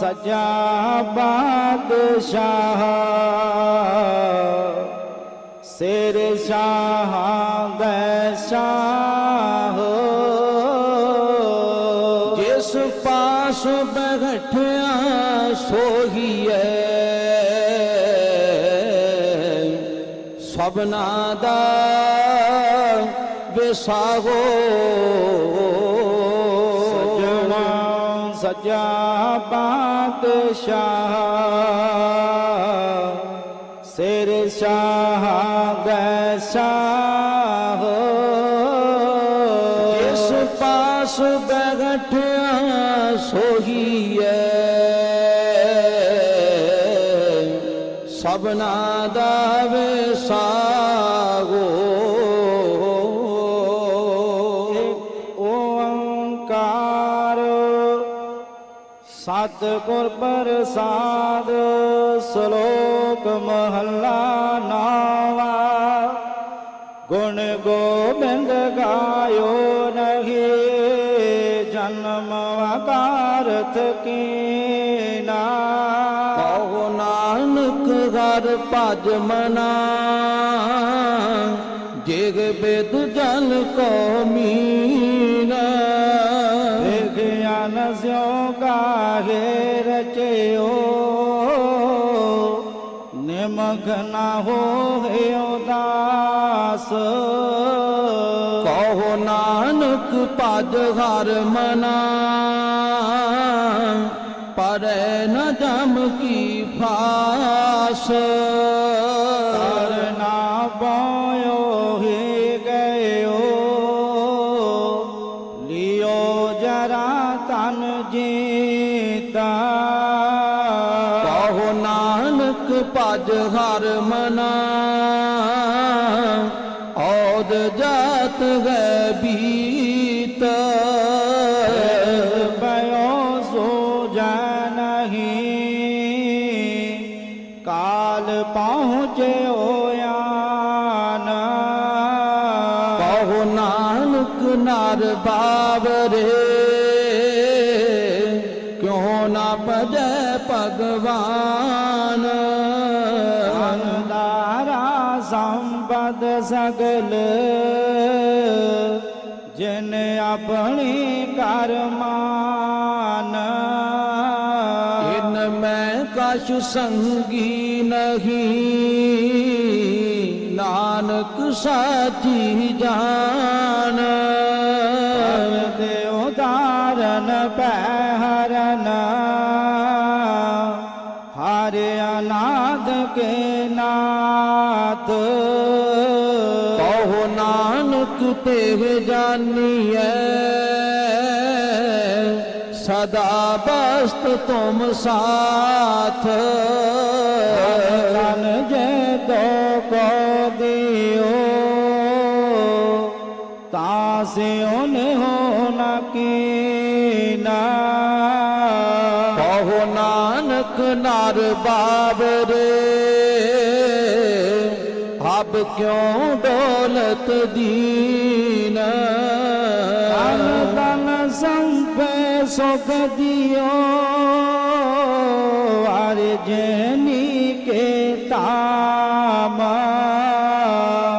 ਸਜਾ ਬਾਦਸ਼ਾਹ ਸਿਰ ਸ਼ਾਹਾਂ ਦੇ ਸ਼ਾਹ। ਜਿਸ ਪਾਸ ਬੈਠਿਆ ਸੋਹੀਐ ਸਭਨਾ ਦਾ ਵਿਸਾਹੋ ਸਜਾ ਬਾਦਸ਼ਾਹ। ਸਤਿਗੁਰ ਪ੍ਰਸਾਦ, ਸ਼ਲੋਕ ਮਹੱਲਾ ਨਾਵਾ। ਗੁਣ ਗੋਬਿੰਦ ਗਾਇਓ ਨਹੀਂ, ਜਨਮ ਵਕਾਰਤ ਕੀਨਾ। ਕਹੋ ਨਾਨਕ ਘਰ ਭਜ ਮਨਾ, ਜਿਗ ਬਿਦ ਜਨ ਕੋ ਮੀਨਾ। ਗਾਹੇ ਰਚਿਓ, ਨਿਮਗ ਨਾ ਹੋਏ ਕਹੋ ਨਾਨਕ ਭਜ ਹਰ ਮਨਾ, ਪਰੈ ਨ ਜਮ ਕੀ ਫਾਸ। ਕਰਨਾ ਪਾਇਓ ਆਪਣੀ ਕਰਮਾਨ ਇਨ ਮੈਂ ਕਛ ਸੰਗੀ ਨਹੀਂ। ਨਾਨਕ ਸਾਚੀ ਜਾਨ ਤੇ ਉਦਾਰਨ ਪੈ ਹਰਨ ਹਰਿ ਅਨਾਦ ਕੇ ਨਾਤ ਕਹੋ ਨਾਨਕ ਤੇ ਜਾਨੀਐ ਸਦਾ ਬਸਤ ਤੁਮ ਸਾਥ। ਤਨ ਜੇ ਤੋ ਕੋ ਦਿਓ ਤਾਸਿਓ ਨੇ ਹੋ ਨਾ ਕੀਨਾ। ਕਹੋ ਨਾਨਕ ਨਰ ਬਾਬਰੇ, ਹਬ ਕਿਉ ਦੌਲਤ ਦੀਨ? ਤਨ ਤਨ ਸੰਪੇ ਸੁਖ ਦਿਓ ਅਰ ਜਨੀ ਕੇ ਤਾਮ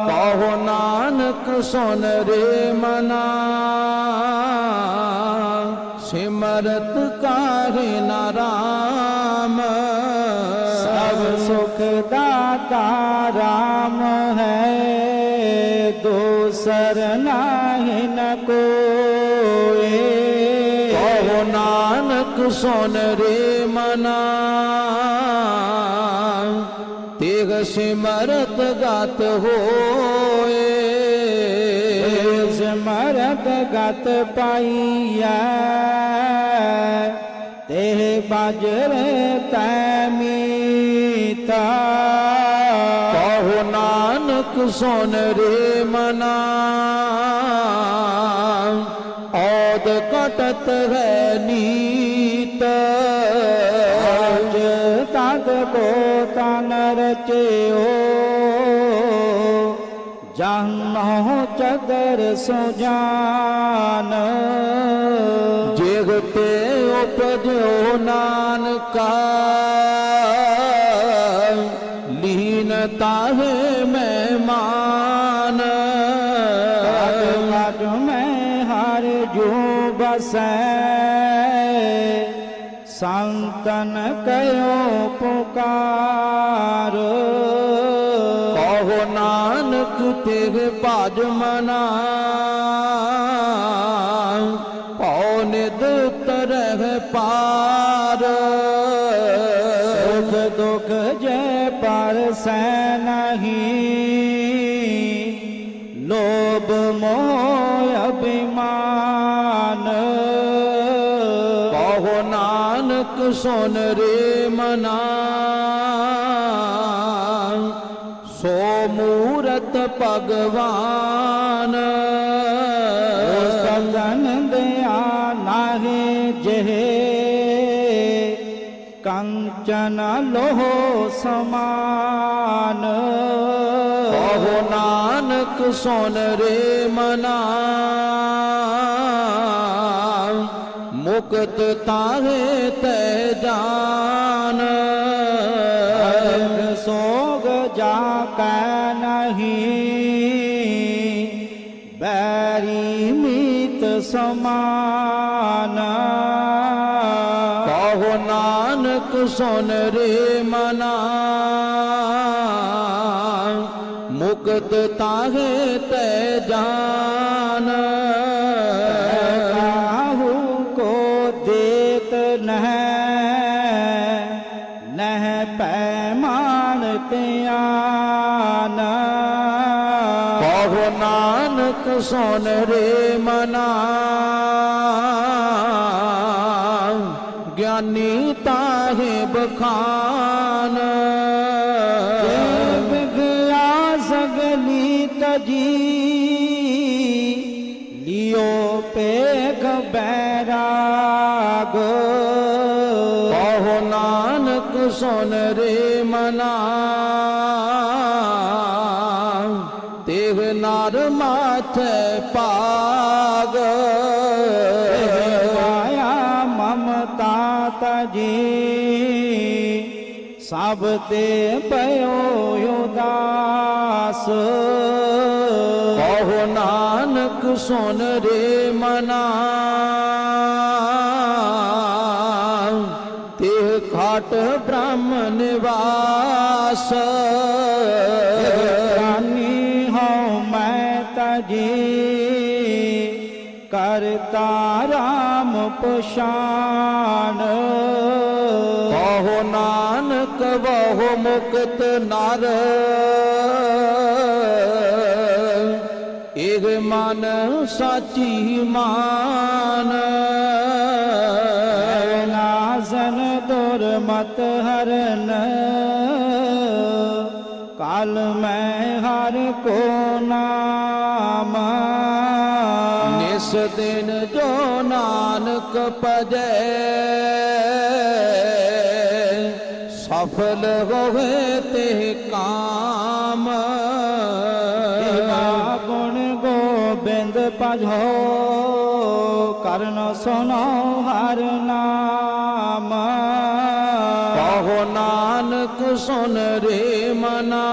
ਕਹੋ ਨਾਨਕ ਸੁਨ ਰੇ ਮਨਾ ਨਾਨਕ ਸੁਨ ਰੇ ਮਨਾ। ਤੇਗ ਸਿਮਰਤ ਗਤ ਹੋਏ। ਸਿਮਰਤ ਗਤ ਪਾਈਐ। ਤੇ ਬਜਰੇ ਤੈ ਮੀਤਾ। ਕਹੋ ਨਾਨਕ ਸੁਨ ਰੇ ਮਨਾ। ਔਦ ਕਟਤ ਰਚਿਓ ਜਾਨੋ ਚਦਰ ਸੁਜਾਨ ਜਿਗ ਤੇ ਉਪਜਿਓ ਨਾਨਕਾ। ਲੀਨ ਤਾਹੇ ਮਹਿਮਾਨ। ਕਾਜ ਮੈਂ ਹਰ ਜੋ ਬਸੈ। ਸੰਤਨ ਕਯੋ ਪੁਕਾਰ ਕਹੋ ਨਾਨਕ ਤੇਗ ਭਜ ਮਨਾ। ਪਉ ਨਿਦ ਤਰਹਿ ਪਾਰ। ਸੁਖ ਦੁਖ ਜੈ ਪਰਸੈ ਨਹੀਂ। ਲੋਭ ਮੋਹ ਅਭਿਮਾਨ। ਕਹੋ ਨਾਨਕ, ਸੁਨ ਰੇ ਮਨਾ। ਭਗਵਾਨ। ਸਤਨ ਦਿਆ ਨਾਹੀ ਜਿਹੇ। ਕੰਚਨ ਲੋਹ ਸਮਾਨ। ਕਹੋ ਨਾਨਕ ਸੁਨ ਰੇ ਮਨਾ। ਮੁਕਤ ਤਾਹੇ ਤੈ ਜਾਨ। ਸੋਗ ਜਾ ਕੈ ਸਮਾਨ ਕਹੋ ਨਾਨਕ ਸੁਨ ਰੇ ਮਨਾ। ਮੁਕਤ ਤਾਹੇ ਤੈ ਜਾਨ। ਕਾਹੂ ਕੋ ਦੇਤ ਨਹ। ਨਹ ਪੈਮਾਨ ਧਿਆਨ ਕਹੋ ਨਾਨਕ ਸੁਨ ਰੇ ਮਨਾ। ਤਾਹੇ ਬਖਾਨ ਜੇ ਵਿਗਿਆ ਸਗਲੀ ਤਜੀ। ਲਿਓ ਪੇਖ ਬੈਰਾਗ। ਕਹੋ ਨਾਨਕ ਸੁਨ ਰੇ ਮਨਾ। ਸਭ ਤੇ ਪਇਓ ਉਦਾਸ। ਕਹੋ ਨਾਨਕ ਸੁਨ ਰੇ ਮਨਾ। ਤੇ ਖਾਟ ਬ੍ਰਹਮ ਨਿਵਾਸ। ਰਾਨੀ ਹਉ ਮੈਂ ਤਜੀ। ਕਰਤਾ ਰਾਮ ਪਛਾਨ। ਕਹੋ ਨਾਨਕ ਬਹੁ ਮੁਕਤ ਨਰ। ਇਹ ਮਨ ਸਾਚੀ ਮਾਨ। ਨਾਜ਼ਨ ਦੁਰਮਤ ਹਰਨ। ਕਾਲ ਮੈਂ ਹਰ ਕੋ ਨਾਮ। ਨਿਸ ਦਿਨ ਜੋ ਨਾਨਕ ਭਜੈ। ਹੋਵੇ ਤੇ ਕਾਮ। ਦੇਵਾ ਗੁਣ ਗੋਬਿੰਦ ਭਜੋ ਕਰਨ ਸੁਨੋ ਹਰ ਨਾਮ। ਕਹੋ ਨਾਨਕ ਸੁਨ ਰੇ ਮਨਾ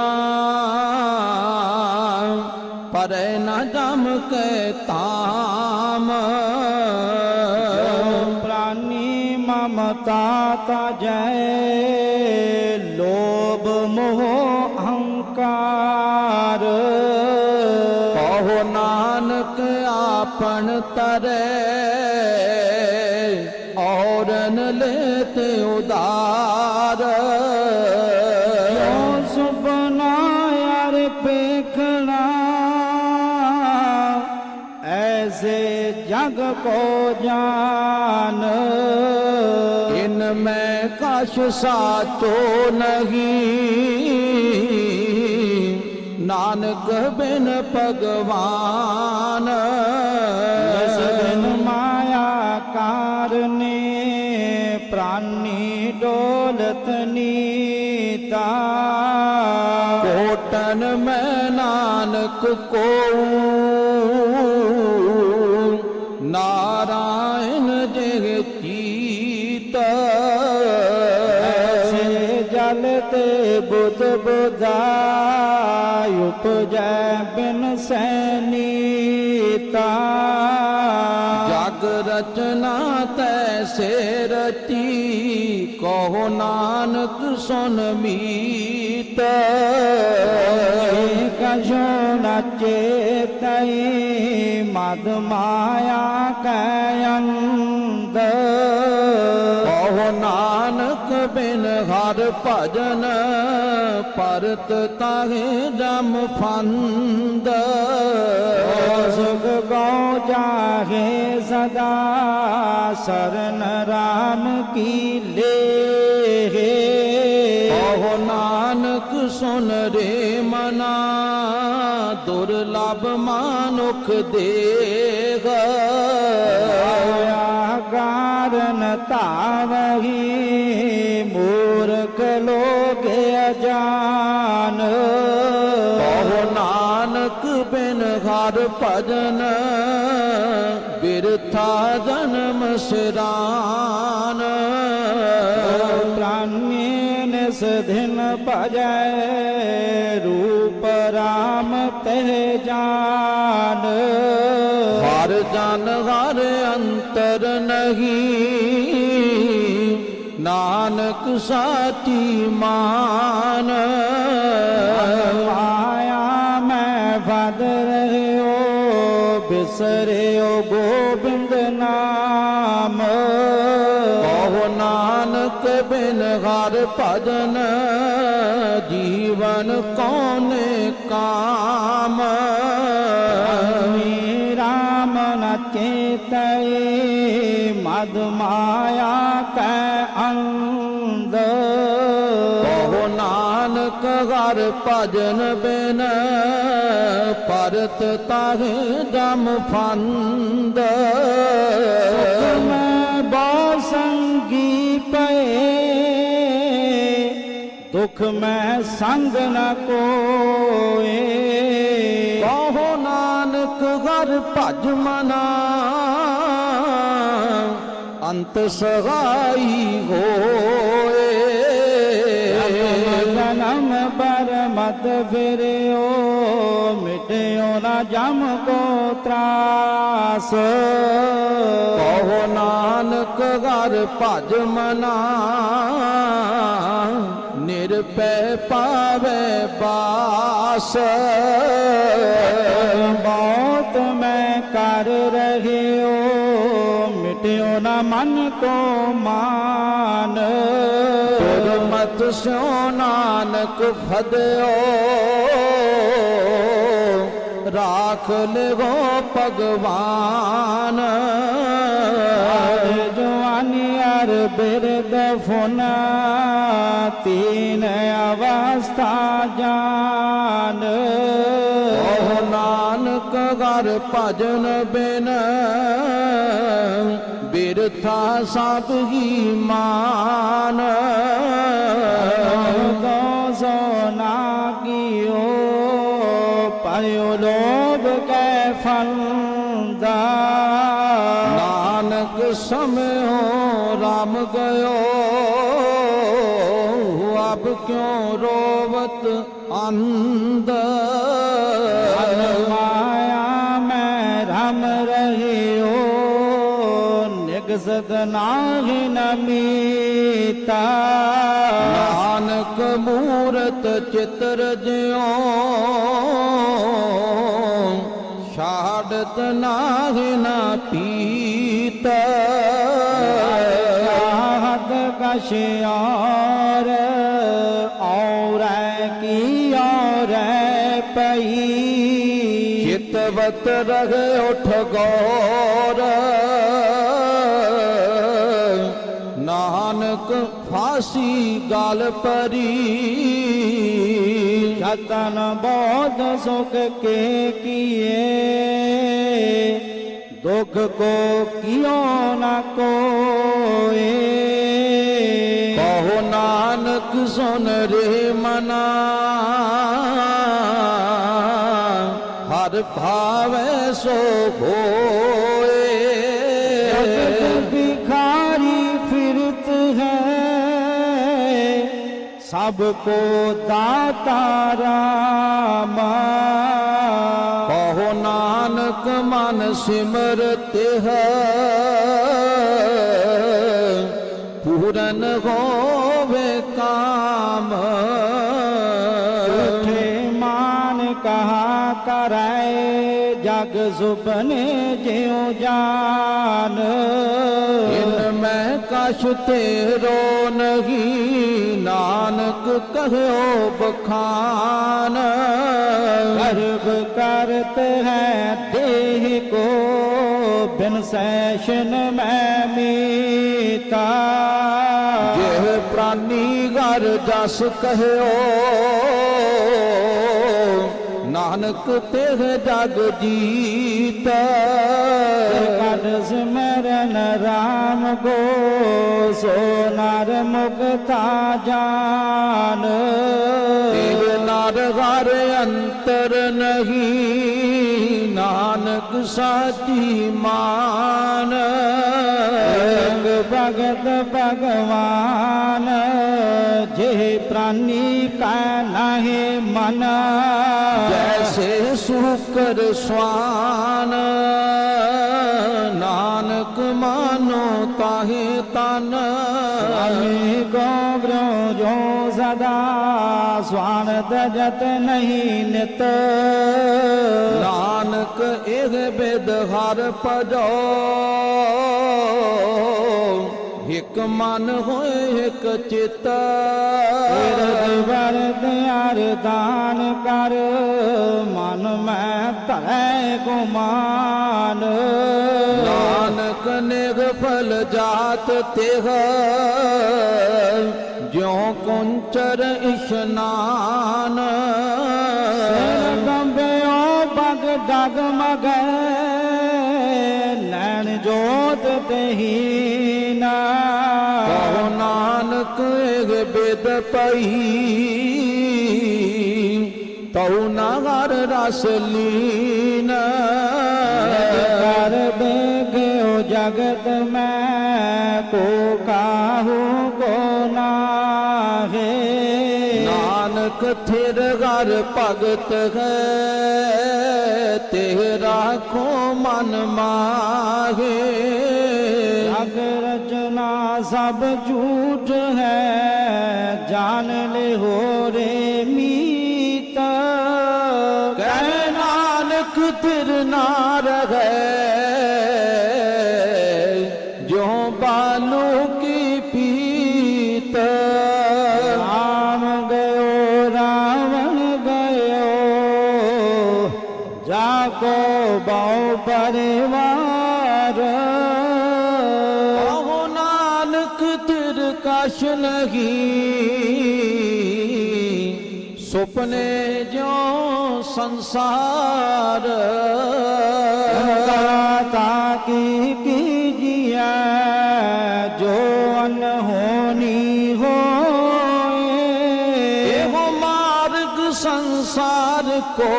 ਪਰੈ ਨ ਜਮ ਕੇ ਤਾਮ ਪ੍ਰਾਨੀ ਮਮਤਾ ਤਜੈ ਲੋਭ ਮੋਹ ਅਹੰਕਾਰ ਕਹੋ ਨਾਨਕ ਆਪਨ ਤਰੈ ਔਰਨ ਲੇਤ ਉਦਾਰ ਜੋ ਸੁਪਨਾ ਯਾਰ ਪੇਖਣਾ, ਐਸੇ ਜਗ ਕਛ ਸਾਚੋ ਨਹੀਂ ਨਾਨਕ ਬਿਨ ਭਗਵਾਨ ਜਿਸ ਦਿਨ ਮਾਇਆ ਕਾਰਨੇ ਪ੍ਰਾਨੀ ਡੋਲਤ ਨੀਤਾ ਕੋਟਨ ਉਪਜੈ ਬਿਨ ਸੈਨੀਤਾ ਜਗ ਰਚਨਾ ਤੈਸੇ ਰਚੀ ਕਹੋ ਨਾਨਕ ਸੁਨ ਮੀਤ। ਕਜੋ ਨਚੇ ਤਈ ਮਦ ਮਾਇਆ ਕੈ ਅੰਦ ਕਹੋ ਨਾਨਕ ਬਿਨ ਹਰ ਭਜਨ ਪਰਤ ਤਾਹੇ ਜਮ ਫੰਦ। ਸੁਖ ਗੋ ਜਾਗੇ ਸਦਾ ਸਰਨ ਰਾਮ ਕੀ ਲੇ ਕਹੋ ਨਾਨਕ ਸੁਨ ਰੇ ਮਨਾ ਦੁਰਲਭ ਮਾਨੁਖ ਦੇਗ ਹੋਇਆ ਕਾਰਨ ਤਾਵਹੀ ਭਜਨ ਬਿਰਥਾ ਜਨਮ ਸਿਰਾਨ ਪ੍ਰਾਨੇ ਨਿਸ ਦਿਨ ਭਜੈ ਰੂਪ ਰਾਮ ਤੇ ਜਾਨ। ਹਰ ਜਨ ਹਰ ਅੰਤਰ ਨਹੀਂ ਨਾਨਕ ਸਾਚੀ ਮਾਨ। ਮਾਇਆ ਮੈਂ ਵਦ ਰਹਿਓ ਬਿਸਰਿਓ ਗੋਬਿੰਦ ਨਾਮ। ਕਹੋ ਨਾਨਕ ਬਿਨ ਹਰ ਭਜਨ, ਜੀਵਨ ਕੌਨੇ ਕਾਮ? ਰਾਮ ਨ ਚੇਤਏ, ਮਦ ਮਾਇਆ ਕੈ ਅੰਧ। ਕਹੋ ਨਾਨਕ ਹਰ ਭਜਨ ਬਿਨ ਪਰਤ ਤਾਹੇ ਜਮ ਫੰਦ। ਮੈਂ ਬਹੁ ਸੰਗੀ ਪਏ। ਦੁਖ ਮੈਂ ਸੰਗ ਨ ਕੋਏ। ਕਹੋ ਨਾਨਕ ਹਰ ਭਜ ਮਨਾ। ਅੰਤ ਸਹਾਈ ਹੋਏ। ਜਨਮ ਪਰ ਮਤ ਫਿਰਿਓ ਮਿਟਿਓ ਨਾ ਜਮ ਕੋ ਤਰਾਸ। ਕਹੋ ਨਾਨਕ ਹਰ ਭਜ ਮਨਾ ਨਿਰਪੈ ਪਾਵੇ ਬਾਸ। ਬਹੁਤ ਮੈਂ ਕਰ ਰਹਿਓ, ਮਿਟਿਓ ਨਾ ਮਨ ਕੋ ਮਾਨ। ਸਿਓ ਨਾਨਕ ਫਦਿਓ ਰਾਖ ਲਿਵੋ ਭਗਵਾਨ। ਜਵਾਨੀ ਅਰ ਬਿਰਦ ਫੁਨਾ ਤੀਨ ਅਵਸਥਾ ਜਾਨ। ਓਹ ਨਾਨਕ ਹਰ ਭਜਨ ਬਿਨ ਬਿਰਥਾ ਸਭ ਹੀ ਮਾਨ। ਪਾਇਓ ਲੋਭ ਕੈ ਫੰਦਾ ਨਾਨਕ ਸਮਿਓ ਰਾਮ ਗਇਓ ਅਬ ਕਿਉ ਰੋਵਤ ਅੰਧ? ਮਾਇਆ ਮੈਂ ਰਮ ਰਹਿਓ ਨਿਗਸਤ ਨਾਹੀ ਨਮੀਤਾ ਨਾਨਕ ਮੂਰਤ ਚਿਤਰ ਜਿਉ ਛਾੜਤ ਨਾਹਿ ਨਾ ਪੀਤ ਚਾਹਤ ਕਛ ਔਰ ਔਰ ਕੀ ਔਰ ਪਈ ਚਿਤਵਤ ਰਹੇ ਉਠ ਗੌਰ ਨਾਨਕ ਫਾਸੀ ਗਲ ਪਰੀ ਜਤਨ ਬੋਧ ਸੁਖ ਕੇ ਕੀਏ ਦੁੱਖ ਕੋ ਕਿਉ ਨਾ ਕੋਏ। ਕਹੋ ਨਾਨਕ ਸੁਨ ਰੇ ਮਨਾ। ਹਰ ਭਾਵੇ ਸੋ ਹੋਏ। ਭਿਖਾਰੀ ਫਿਰਤ ਹੈ। ਸਭ ਕੋ ਦਾਤਾਰਾ ਸਿਮਰਤ ਹੈ ਪੂਰਨ ਹੋਵੇ ਕਾਮ। ਉਠੇ ਮਾਨ ਕਹਾ ਕਰੈ ਜਗ ਸੁਪਨੇ ਜਿਉ ਜਾਨ। ਇਨ ਮੈਂ ਕਛ ਤੇਰੋ ਨਹੀਂ ਨਾਨਕ ਕਹਿਓ ਬਖਾਨ। ਕਰਬ ਕਰਤ ਹੈ ਕਨਸੈਸ਼ਨ ਮੈਂ ਮੀਤਾ ਜੇ ਪ੍ਰਾਨੀ ਘਰ ਜਸ ਕਹਿਓ। ਨਾਨਕ ਤੇ ਜਗ ਜੀਤ। ਕਨਸ ਮੈਂ ਸਿਮਰਨ ਰਾਮ ਗੋ ਸੋ ਨਰ ਮੁਕਤਾ ਜਾਨ। ਤੇਰੇ ਨਰ ਹਰ ਅੰਤਰ ਨਹੀਂ ਨਾਨਕ ਸਾਚੀ ਮਾਨ। ਭਗਤ ਭਗਵਾਨ ਜੇ ਪ੍ਰਾਨੀ ਕਾ ਨਾਹੀ ਮਨ। ਜੈਸੇ ਸੁਕਰ ਸਵਾਨ। ਲਾਹੇ ਤਨ ਸੁਆਮੀ ਕੋ ਬ੍ਰਿਉ ਜੋ ਸਦਾ ਸਵਾਨ ਤਜਤ ਨਹੀਂ ਨਿਤ। ਨਾਨਕ ਇਹ ਬਿਦ ਹਰ ਭਜੋ ਇਕ ਮਨ ਹੋਏ ਇਕ ਚਿਤ। ਤੇਰੇ ਵਰਦ ਅਰਦਾਨ ਕਰ ਮਨ ਮੈਂ ਧਰੈ ਗੁਮਾਨ। ਨਿਗ ਫਲ ਜਾਤ ਤਿਹ। ਜਿਉ ਕੁੰਚਰ ਇਸ਼ਨਾਨ। ਸਿਰ ਕੰਬਿਓ ਬਗ ਡਗ ਮਗੈ ਨੈਣ ਜੋਤ ਤਹੀਨਾ ਕਹੋ ਨਾਨਕ ਇਹ ਬਿਦ ਪਈ। ਤਉ ਨਗਰ ਰਸ ਲੀਨ। ਜਗਤ ਮੈਂ ਕੋ ਕਾਹੂ ਕੋ ਨਾਹੇ। ਨਾਨਕ ਥਿਰ ਘਰ ਭਗਤ ਹੈ ਤੇਰਾ ਖੋ ਮਨ ਮਾਹੇ। ਜਗ ਰਚਨਾ ਸਭ ਝੂਠ ਹੈ ਜਾਣ ਲੈ ਹੋ ਰੇ ਮੀਤ। ਕਹਿ ਨਾਨਕ ਤਿਰ ਨੇ ਜਿਉ ਸੰਸਾਰ। ਤਾ ਕੀ ਕੀ ਜੀਆ ਜੋ ਅਨ ਹੋਣੀ ਹੋਏ। ਇਹੋ ਮਾਰਗ ਸੰਸਾਰ ਕੋ।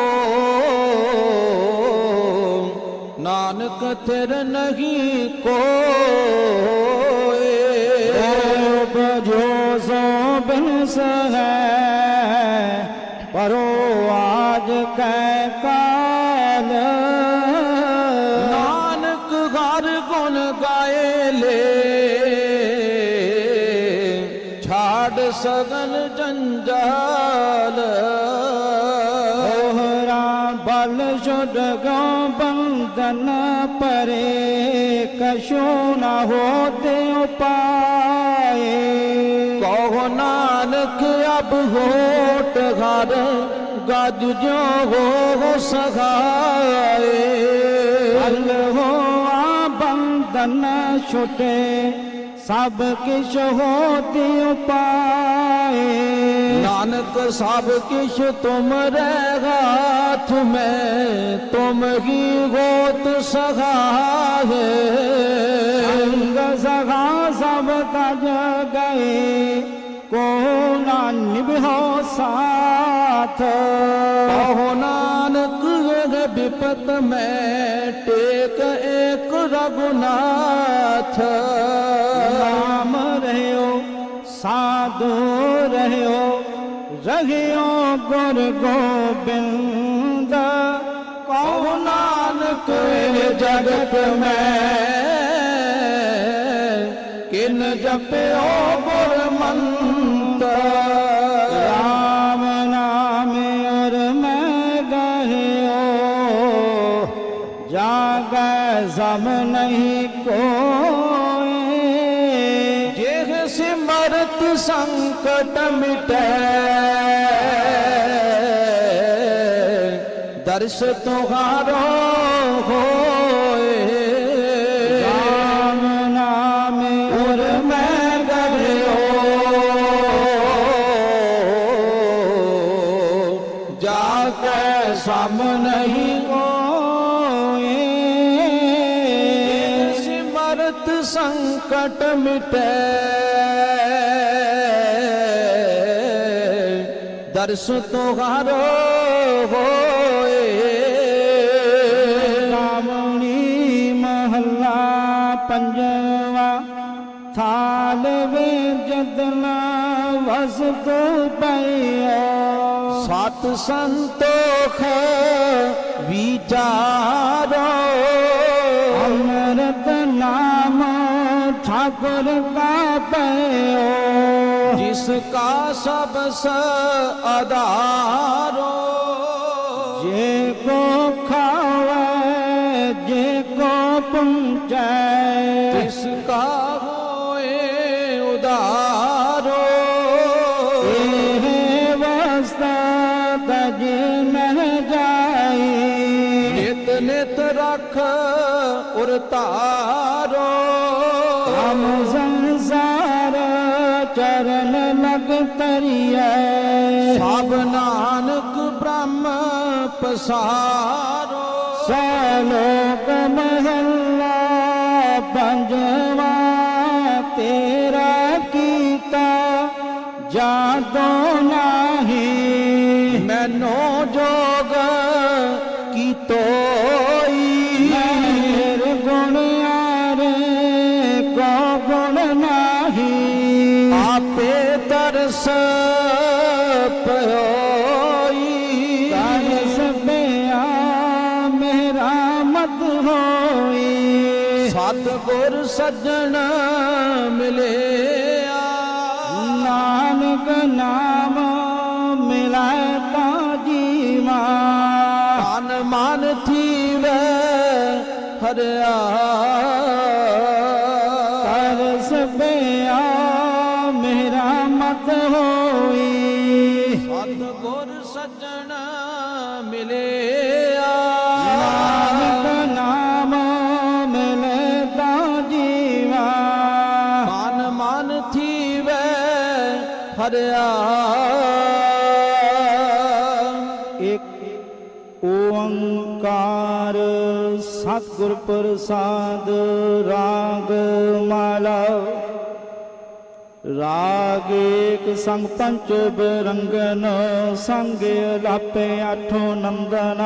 ਨਾਨਕ ਤੇਰ ਨਹੀਂ ਕੋਏ। ਜੋ ਸੋ ਬਨਸ ਹੈ सगन जंजाल। ओहरा बल जुड गौ बंधन परे कशो न होते उपाय। कहो नानक अब होट घर गद जो हो सगाए। हो आ बंधन छुटे سب کش ہوتی پائے۔ نانک سب کش تم رات میں تم ہی گوت سگا ہے۔ سگا سب کا گئے۔ کون ہو ساتھ؟ نانک بپت میں ٹیک ایک رگناتھ۔ سادو رہو رہیو گرگو بند کونانک جگت میں؟ کن جپیو برمند رام نام اور میں گہو زم نہیں کو ਸੰਕਟ ਮਿਟੈ। ਦਰਸ ਤੁਹਾਰੋ ਹੋ ਦਰਸ ਤੁਹਾਰੋ ਹੋਏ। ਕਾਮਣੀ ਮਹੱਲਾ ਪੰਜਵਾ, ਥਾਲ ਵੇ ਜਦਨਾ ਵਸਤ ਪਈਓ ਸਤ ਸੰਤੋਖ ਵਿਚਾਰੋ। ਅੰਮ੍ਰਿਤ ਨਾਮ ਠਾਕੁਰ ਕਾ ਪਈਓ ਜਿਸ ਕਾ ਸਭ ਸ ਆਧਾਰੋ। ਜੇ ਕੋ ਖਾਵੇ ਜੇ ਪੰਜਵਾ ਗੁਰ ਸੱਜਣ ਮਿਲਿਆ। ਨਾਨਕ ਨਾਮ ਮਿਲੇ ਤਾਂ ਜੀਵਾ। ਮਨ ਮਨ ਥੀਵੈ ਹਰਿਆ। ਇੱਕ ਓੰਕਾਰ ਸਤਿਗੁਰ ਪ੍ਰਸਾਦ ਰਾਗ ਮਾਲਾ ਰਾਗ ਏਕ ਸੰਗ ਪੰਚ ਬਰੰਗਨ, ਸੰਗ ਲਾਪੇ ਆਠੋ ਨੰਦਨ।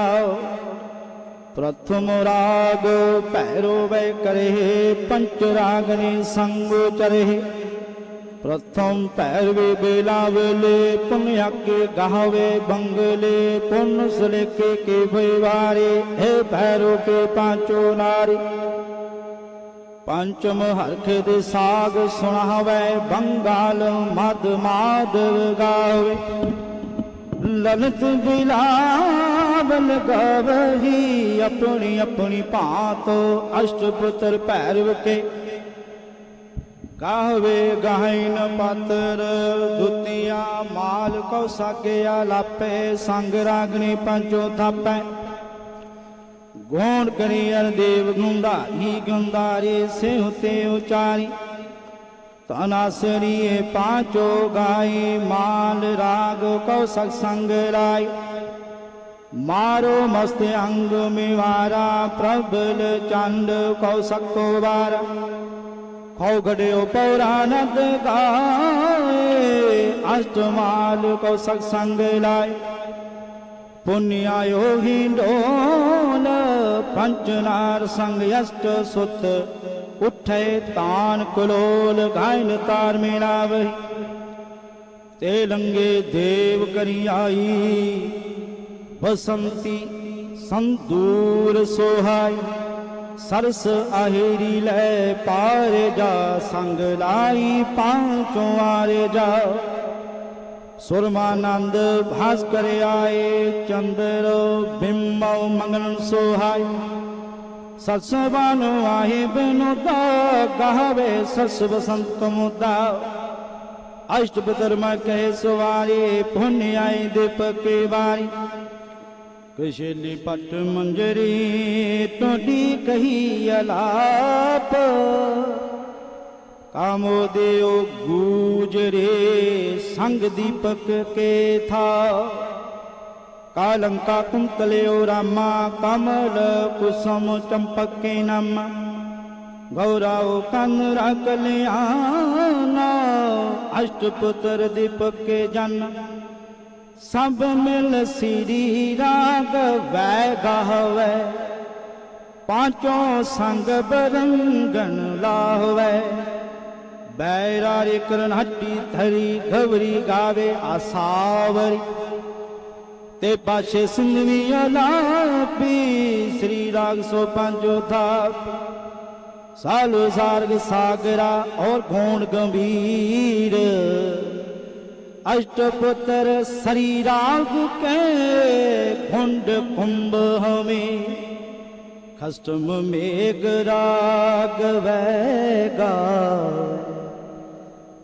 ਪ੍ਰਥਮ ਰਾਗ ਭੈਰੋ ਵੈ ਕਰੇ ਪੰਚ ਰਾਗਨੀ ਸੰਗ ਚਰੇ। ਪ੍ਰਥਮ ਭੈਰਵੇ ਬੇਲਾ ਵੇਲੇ ਪੁਨਿਆਕੇ ਗਾਵੇ ਬੰਗਲੇ, ਪੁਨ ਸਲੇਕੇ ਕੇ ਭਇਵਾਰੇ ਹੈ ਭੈਰੋ ਕੇ ਪਾਂਚੋ ਨਾਰੀ। ਪੰਚਮ ਹਰਖ ਦੇ ਸਾਗ ਸੁਣਾਵੇ, ਬੰਗਾਲ ਮਦ ਮਾਦਵ ਗਾਵੇ। ਲਲਤ ਬਿਲਾਵਲ ਗਵਹੀ, ਆਪਣੀ ਆਪਣੀ ਭਾਂਤ ਅਸ਼ਟਪੁੱਤਰ ਭੈਰਵ ਕੇ। ਗਾਵੇ ਗਾਇਨ ਪਤਰ, ਦੁਤੀਆ ਮਾਲ ਕੋ ਸਾਗਿਆ ਲਾਪੇ, ਸੰਗ ਰਾਗਣੀ ਪੰਚੋ ਥਾਪੈ। ਗੋਣ ਕਰੀ ਅਰ ਦੇਵ ਗੁੰਦਾਰੀ ਗੁੰਦਾਰੀ ਸਿਉ ਤੇ ਉਚਾਰੀ। ਤਨਾਸਰੀਏ ਪਾਂਚੋ ਗਾਈ ਮਾਲ ਰਾਗ ਕੌਸ਼ਕ ਸੰਗ ਰਾਈ ਮਾਰੋ ਮਸਤ ਅੰਗ ਮਿਵਾਰਾ, ਪ੍ਰਬਲ ਚੰਡ ਕੋ ਸਕੋ ਵਾਰਾ। ਖੋ ਘੜਿਓ ਪੌਰਾਨੰਦ ਗਾਏ ਅਸ਼ਟਮਾਲ ਕੋ ਸਤ ਸੰਗ ਲਾਏ। ਪੁੰਨਿਆ ਯੋਗੀ ਡੋਲ ਪੰਚਨਾਰ ਸੰਗ ਅਸ਼ਟ ਸੁਤ ਉਠੇ ਤਾਨ ਕੁਲੋਲ ਗਾਇਨ ਤਾਰ ਮੇਲਾਵਹੀ ਤੇ ਲੰਗੇ ਦੇਵ ਕਰੀ ਆਈ ਬਸੰਤੀ ਸੰਦੂਰ ਸੋਹਾਈ ਸਰਸ ਆਹੇਰੀ ਲੈ ਪਾਰ ਜਾ ਸੰਗ ਲਾਈ ਪਾਂਚੋਂ ਆਰੇ ਜਾ ਸੁਰਮਾਨੰਦ ਭਾਸਕਰ ਆਏ, ਚੰਦਰ ਬਿੰਬਉ ਮੰਗਲ ਸੋਹਾਈ। ਸਤਸਵਾਨ ਆਹੇ ਬਿਨੁਦਾ ਗਾਵੇ ਸਸ ਬਸੰਤ ਮੁਦਾ। ਅਸ਼ਟਪਤਰ ਕਹੇ ਸਵਾਰੀ, ਪੁੰਨ ਆਈ ਦੀਪਕੇ ਵਾਰੀ। ਕਸ਼ੇਲੀ ਪਟ ਮੰਜਰੀ ਟੋਡੀ ਕਹੀ ਅਲਾਪ। ਕਾਮੋ ਦਿਓ ਗੂਜਰੇ ਸੰਗ ਦੀਪਕ ਕੇ ਥਾ। ਕਾਲੰਕਾ ਕੁੰਤਲਿਓ ਰਾਮਾ ਕਮਲ ਕੁਸਮ ਚੰਪਕੇ ਨਮ। ਗੌਰਾਓ ਕੰਨ ਰਖ ਲਿਆਨਾ, ਅਸ਼ਟਪੁੱਤਰ ਦੀਪਕ ਕੇ ਜਨ। ਸਭ ਮਿਲ ਸ੍ਰੀ ਰਾਗ ਵੈ ਗਾਵੇ ਪਾਂਚੋਂ ਸੰਗ ਬਰੰਗਨ ਲਾਹਵੇ। ਬੈਰਾਰੀ ਕਰਨ ਹੱਟੀ ਧਰੀ ਘਵਰੀ ਗਾਵੇ ਆਸਾਵਰੀ ਤੇ ਪਾਸ਼ੇ ਸਿੰਧਵੀ ਅਲਾਪੀ ਸ੍ਰੀ ਰਾਗ ਸੋ ਪੰਜੋ ਥਾਪ ਸਾਲੋ ਸਾਰਗ ਸਾਗਰਾ ਔਰ ਗੋਣ ਗੰਭੀਰ अष्टपुत्र सरी राग के कुंड कुंभ हमें खष्टम मेघ राग वैगा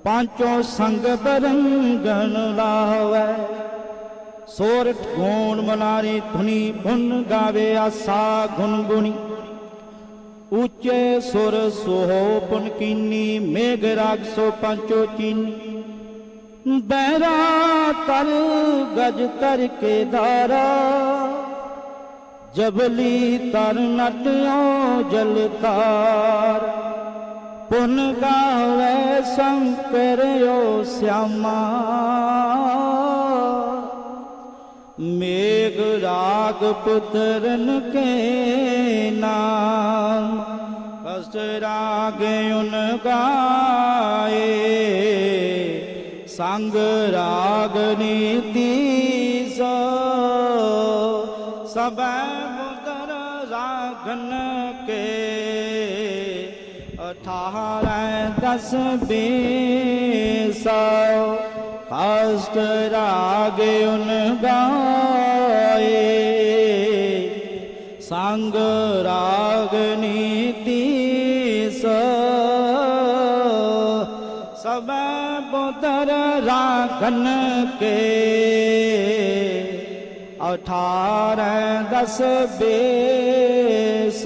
ਪਾਂਚੋਂ ਸੰਗ ਬਰੰਗਣ ਲਾਵੇ ਸੋਰਠ ਗੋਣ ਮਨਾਰੀ ਧੁਨੀ ਬੁਨ ਗਾਵੇ ਆਸਾ ਗੁੰਗੁਣੀ ਉੱਚੇ ਸੁਰ ਸੋਹੋਪਨ ਕੀਨੀ ਮੇਘ ਰਾਗ ਸੋ ਪਾਂਚੋ ਚੀਨੀ ਬਹਿਰਾ ਤਰ ਗਜ ਤਰ ਕੇ ਧਾਰਾ ਜਬਲੀ ਤਰ ਨਟਿਓ ਜਲਤਾਰ ਤਾਰ ਪੁਨ ਗਾਵੇ ਸੰਕਰਿਓ ਸਿਆਮਾ। ਮੇਘ ਰਾਗ ਪੁੱਤਰਨ ਕੇ ਨਾਮ ਕਸ ਰਾਗ ਉਨ ਗਾਏ। ਸੰਗ ਰਾਗ ਨੀਤੀ ਸੋ ਸਬੈ ਮੁਦਰ ਰਾਗਨ ਦਸ ਬੀਸੋ ਕਸ਼ਟ ਰਾਗ ਉਨ ਗਾਏ ਸੰਗ ਰਾਗ ਨੀਤੀ ਸੋ ਸਬੈ ਬੁਦਰ ਰਾਗਨ ਕੇ ਅਠਾਰੈ ਦਸ ਬੇਸ